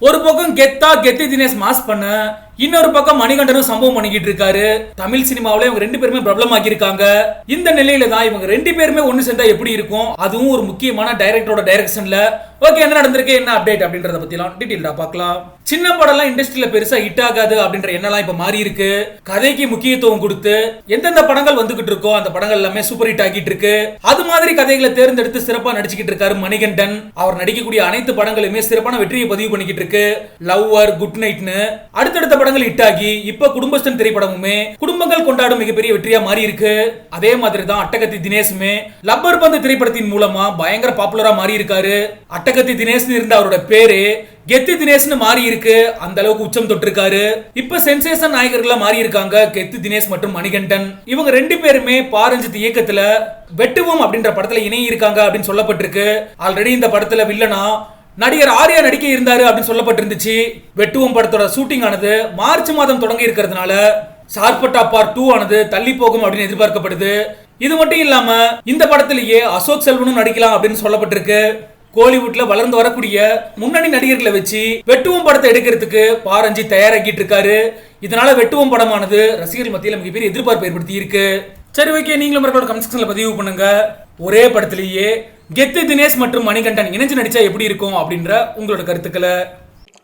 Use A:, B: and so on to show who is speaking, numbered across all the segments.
A: ஒரு பக்கம் கெத்தா கெத்தி தினேஷ் மாஸ் பண்ண இன்னொரு பக்கம் மணிகண்டனும் சம்பவம் பண்ணிக்கிட்டு இருக்காரு. தமிழ் சினிமாவில இவங்க ரெண்டு பேருமே பிரபலம் ஆக்கியிருக்காங்க இந்த நிலையில தான் இவங்க ரெண்டு பேருமே ஒன்னு சேர்ந்தா எப்படி இருக்கும்? அதுவும் ஒரு முக்கியமான டைரக்டரோட டைரக்ஷன்ல ஓகே என்ன நடந்திருக்கு? என்ன அப்டேட் அப்படின்றத பத்திலாம் டீட்டெயில்டா பார்க்கலாம். சின்ன படம்லாம் இண்டஸ்ட்ரியில பெருசா ஹிட் ஆகாது அப்படின்ற எண்ணெல்லாம் இப்ப மாறி இருக்கு. கதைக்கு முக்கியத்துவம் கொடுத்து எந்தெந்த படங்கள் வந்துகிட்டு இருக்கோ அந்த படங்கள் எல்லாமே சூப்பர் ஹிட் ஆகிட்டு இருக்கு. அது மாதிரி கதைகளை தேர்ந்தெடுத்து சிறப்பா நடிச்சுக்கிட்டு இருக்காரு மணிகண்டன். அவர் நடிக்கக்கூடிய அனைத்து படங்களுமே சிறப்பான வெற்றியை பதிவு பண்ணிக்கிட்டு இருக்கு. லவ்வர் குட் நைட்னு அடுத்தடுத்த படங்கள் ஹிட் ஆகி இப்ப குடும்பஸ்தன் திரைப்படமுமே குடும்பங்கள் கொண்டாடும் மிகப்பெரிய வெற்றியா மாறி இருக்கு அதே மாதிரி தான் அட்டகத்தி தினேஷுமே லப்பர் பந்து திரைப்படத்தின் மூலமா பயங்கர பாப்புலரா மாறி இருக்காரு அட்டகத்தி தினேஷ்னு இருந்த அவரோட பேரு கெத்து தினேஷ்னு மாறி இருக்கு அந்த அளவுக்கு உச்சம் தொட்டிருக்காரு. இப்ப சென்சேஷன் நாயகர்களா மாறி இருக்காங்க கெத்து தினேஷ் மற்றும் மணிகண்டன். இவங்க ரெண்டு பேருமே பாரஞ்சித் இயக்கத்துல வெட்டுவோம் அப்படின்ற படத்துல இணைய இருக்காங்க அப்படின்னு சொல்லப்பட்டிருக்கு. ஆல்ரெடி இந்த படத்துல வில்லனா நடிகர் ஆர்யா நடிக்க இருந்தாரு அப்படின்னு சொல்லப்பட்டிருந்துச்சு. வெட்டுவம் படத்தோட ஷூட்டிங் ஆனது மார்ச் மாதம் தொடங்கி இருக்கிறதுனால சார்பட்டா பார்ட் டூ ஆனது தள்ளி போகும் அப்படின்னு எதிர்பார்க்கப்படுது. இது மட்டும் இல்லாம இந்த படத்திலேயே அசோக் செல்வனும் நடிக்கலாம் அப்படின்னு சொல்லப்பட்டிருக்கு. கோலிவுட்ல வளர்ந்து வரக்கூடிய முன்னணி நடிகர்களை வச்சு வெட்டுவம் படத்தை எடுக்கிறதுக்கு பாரஞ்சி தயாராக்கிட்டு இருக்காரு. இதனால வெட்டுவம் படமானது ரசிகர்கள் மத்தியில் மிகப்பெரிய எதிர்பார்ப்பு ஏற்படுத்தி இருக்கு சரி ஓகே நீங்களும் மறக்காம கமெண்ட் செக்ஷன்ல பதிவு பண்ணுங்க. ஒரே படத்திலேயே கெத்து தினேஷ் மற்றும் மணிகண்டன் இணைஞ்சு நடிச்சா எப்படி இருக்கும் அப்படின்ற உங்களோட கருத்துக்களை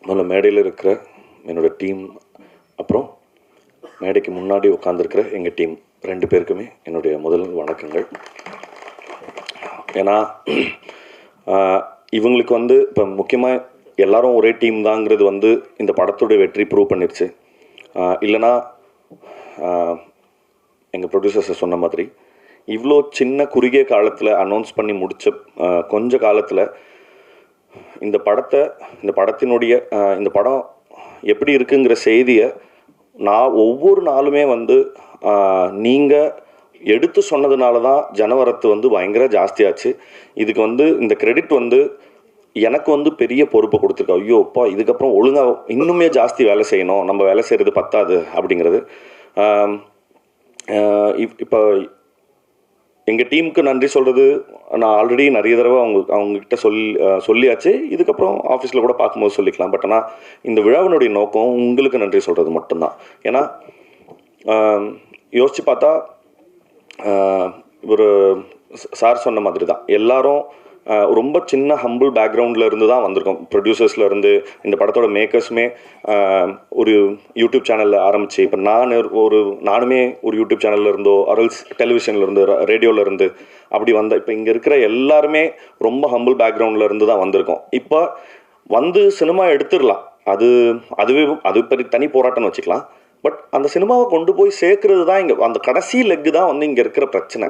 B: முதல்ல மேடையில் இருக்கிற என்னோட டீம் அப்புறம் மேடைக்கு முன்னாடி உட்காந்துருக்கிற எங்கள் டீம் ரெண்டு பேருக்குமே என்னுடைய முதல் வணக்கங்கள். ஏன்னா இவங்களுக்கு வந்து இப்போ முக்கியமாக எல்லாரும் ஒரே டீம் தாங்கிறது வந்து இந்த படத்துடைய வெற்றி ப்ரூவ் பண்ணிருச்சு. இல்லைனா இல்லைன்னா எங்கள் ப்ரொடியூசர்ஸை சொன்ன மாதிரி இவ்வளோ சின்ன குறுகிய காலத்தில் அனௌன்ஸ் பண்ணி முடித்த கொஞ்ச காலத்தில் இந்த படத்தை இந்த படத்தினுடைய இந்த படம் எப்படி இருக்குங்கிற செய்தியை நான் ஒவ்வொரு நாளுமே வந்து நீங்கள் எடுத்து சொன்னதுனால தான் ஜனவரத்து வந்து பயங்கர ஜாஸ்தியாச்சு. இதுக்கு வந்து இந்த கிரெடிட் வந்து எனக்கு வந்து பெரிய பொறுப்பை கொடுத்துருக்கா. ஐயோ அப்பா இதுக்கப்புறம் ஒழுங்காக இன்னுமே ஜாஸ்தி வேலை செய்யணும். நம்ம வேலை செய்கிறது பத்தாது அப்படிங்கிறது. இப் இப்போ எங்கள் டீமுக்கு நன்றி சொல்கிறது நான் ஆல்ரெடி நிறைய தடவை அவங்க அவங்கக்கிட்ட சொல்லி சொல்லியாச்சு. இதுக்கப்புறம் ஆஃபீஸில் கூட பார்க்கும்போது சொல்லிக்கலாம். பட் ஆனால் இந்த விழாவினுடைய நோக்கம் உங்களுக்கு நன்றி சொல்கிறது மட்டும்தான். ஏன்னா யோசித்து பார்த்தா ஒரு சார் சொன்ன மாதிரி தான் எல்லாரும் ரொம்ப சின்ன ஹம்பிள் பேக்ரவுண்டில் இருந்து தான் வந்திருக்கோம். ப்ரொடியூசர்ஸ்லேருந்து இந்த படத்தோட மேக்கர்ஸுமே ஒரு யூடியூப் சேனலில் ஆரம்பிச்சு இப்போ நான் ஒரு நானுமே ஒரு யூடியூப் சேனல்ல இருந்தோ அரல்ஸ் டெலிவிஷன்ல இருந்து இருந்து அப்படி வந்த இப்போ இங்கே இருக்கிற எல்லாருமே ரொம்ப ஹம்பிள் பேக்ரவுண்டில் இருந்து தான் வந்திருக்கோம். இப்போ வந்து சினிமா எடுத்துடலாம். அது அதுவே அது பெரிய தனி போராட்டம்னு வச்சுக்கலாம். பட் அந்த சினிமாவை கொண்டு போய் சேர்க்கறது தான் இங்கே அந்த கடைசி லெக்கு தான் வந்து இங்கே இருக்கிற பிரச்சனை.